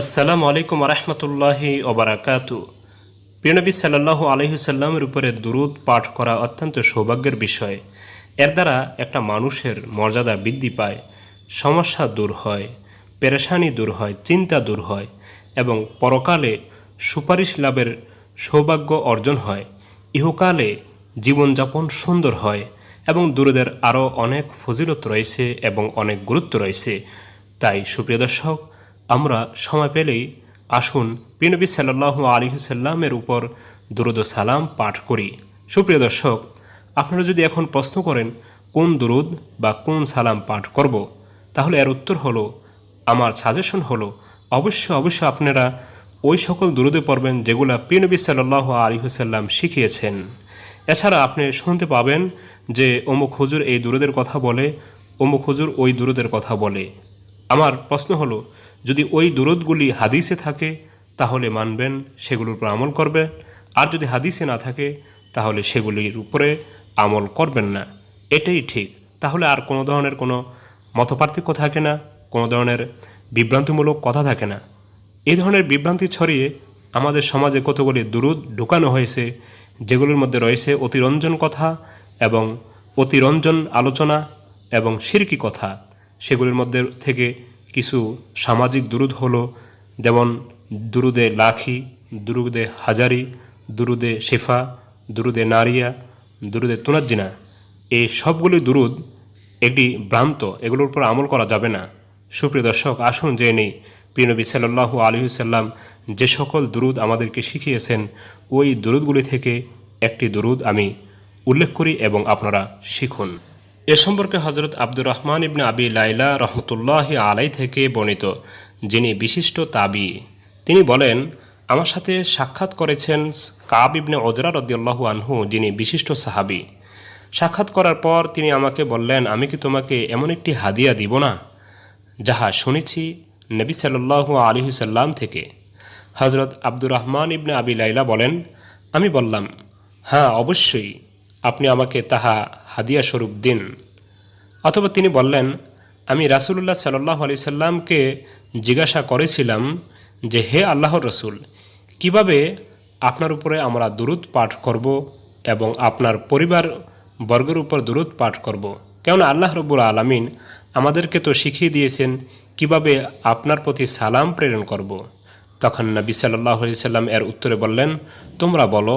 আসসালামু আলাইকুম রহমতুল্লাহি ওবরাকাতু। প্রিয়নবী সাল্লাহ আলহিসাল্লামের উপরে দুরুদ পাঠ করা অত্যন্ত সৌভাগ্যের বিষয়। এর দ্বারা একটা মানুষের মর্যাদা বৃদ্ধি পায়, সমস্যা দূর হয়, পেরেশানি দূর হয়, চিন্তা দূর হয় এবং পরকালে সুপারিশ লাভের সৌভাগ্য অর্জন হয়। ইহকালে জীবনযাপন সুন্দর হয় এবং দুরুদের আরও অনেক ফজিলত রয়েছে এবং অনেক গুরুত্ব রয়েছে। তাই সুপ্রিয় দর্শক আমরা সময় পেলেই আসুন পিনবী সাল্লাহ আলিহুসাল্লামের উপর দুরুদ সালাম পাঠ করি। সুপ্রিয় দর্শক, আপনারা যদি এখন প্রশ্ন করেন, কোন দুরুদ বা কোন সালাম পাঠ করব? তাহলে এর উত্তর হলো, আমার সাজেশন হলো অবশ্য অবশ্য আপনারা ওই সকল দুরুদে পড়বেন যেগুলা পিনবী সাল্লাহ আলিহুসাল্লাম শিখিয়েছেন। এছাড়া আপনি শুনতে পাবেন যে অমুক হুজুর এই দুরুদের কথা বলে, অমুক হুজুর ওই দুরুদের কথা বলে। আমার প্রশ্ন হলো যদি ওই দুরুদগুলি হাদিসে থাকে, তাহলে মানবেন সেগুলোর উপর আমল করবেন আর যদি হাদিসে না থাকে, তাহলে সেগুলির উপরে আমল করবেন না। এটাই ঠিক। তাহলে আর কোনো ধরনের কোনো মতপার্থক্য থাকে না, কোনো ধরনের বিভ্রান্তিমূলক কথা থাকে না। এই ধরনের বিভ্রান্তি ছড়িয়ে আমাদের সমাজে কতগুলি দুরুদ ঢুকানো হয়েছে, যেগুলোর মধ্যে রয়েছে অতিরঞ্জন কথা এবং অতিরঞ্জন আলোচনা এবং সিরকি কথা। সেগুলির মধ্যে থেকে কিছু সামাজিক দুরুদ হলো, যেমন দুরুদে লাখি, দুরুদে হাজারি, দুরুদে শেফা, দুরুদে নারিয়া, দুরুদে তুনাজ্জিনা। এই সবগুলি দুরুদ একটি ভ্রান্ত, এগুলোর উপর আমল করা যাবে না। সুপ্রিয় দর্শক, আসুন যে নেই প্রিয়নবী সাল্লাহ আলহিসাল্লাম যে সকল দুরুদ আমাদেরকে শিখিয়েছেন, ওই দুরুদগুলি থেকে একটি দুরুদ আমি উল্লেখ করি এবং আপনারা শিখুন। এ সম্পর্কে হজরত আব্দুর রহমান ইবনে আবি লাইলা রহমতুল্লাহ আলাই থেকে বর্ণিত, যিনি বিশিষ্ট তাবি। তিনি বলেন, আমার সাথে সাক্ষাৎ করেছেন কাব ইবনে ওজরা রদিয়াল্লাহু আনহু, যিনি বিশিষ্ট সাহাবি। সাক্ষাৎ করার পর তিনি আমাকে বললেন, আমি কি তোমাকে এমন একটি হাদিয়া দিব না, যাহা শুনেছি নবী সাল্লাহ আলিহুসাল্লাম থেকে? হজরত আব্দুর রহমান ইবনে আবি লাইলা বলেন, আমি বললাম হ্যাঁ অবশ্যই। আপনি আমাকে তাহা হাদিয়া স্বরূপ দিন অথবা তিনি বললেন, আমি রাসুলুল্লাহ সাল্লাহ আলি সাল্লামকে জিজ্ঞাসা করেছিলাম যে, হে আল্লাহর রসুল, কীভাবে আপনার উপরে আমরা দুরুদ পাঠ করব এবং আপনার পরিবার বর্গের উপর দুরুদ পাঠ করব। কেননা আল্লাহ রব্বুল আলমিন আমাদেরকে তো শিখিয়ে দিয়েছেন কীভাবে আপনার প্রতি সালাম প্রেরণ করব। তখন নবী সাল্লাহ সাল্লাম এর উত্তরে বললেন, তোমরা বলো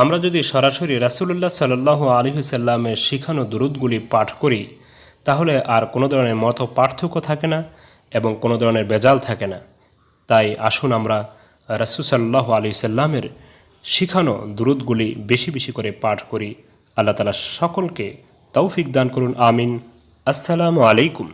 আমরা যদি সরাসরি রাসুলুল্লাহ সাল্লাহ আলিহুসাল্লামের শিখানো দুরুদগুলি পাঠ করি, তাহলে আর কোনো ধরনের মত পার্থক্য থাকে না এবং কোনো ধরনের বেজাল থাকে না। তাই আসুন আমরা রাসুসাল্লাহ আলি সাল্লামের শিখানো দুরুদগুলি বেশি বেশি করে পাঠ করি। আল্লাহ তালা সকলকে তৌফিক দান করুন। আমিন। আসসালামু আলাইকুম।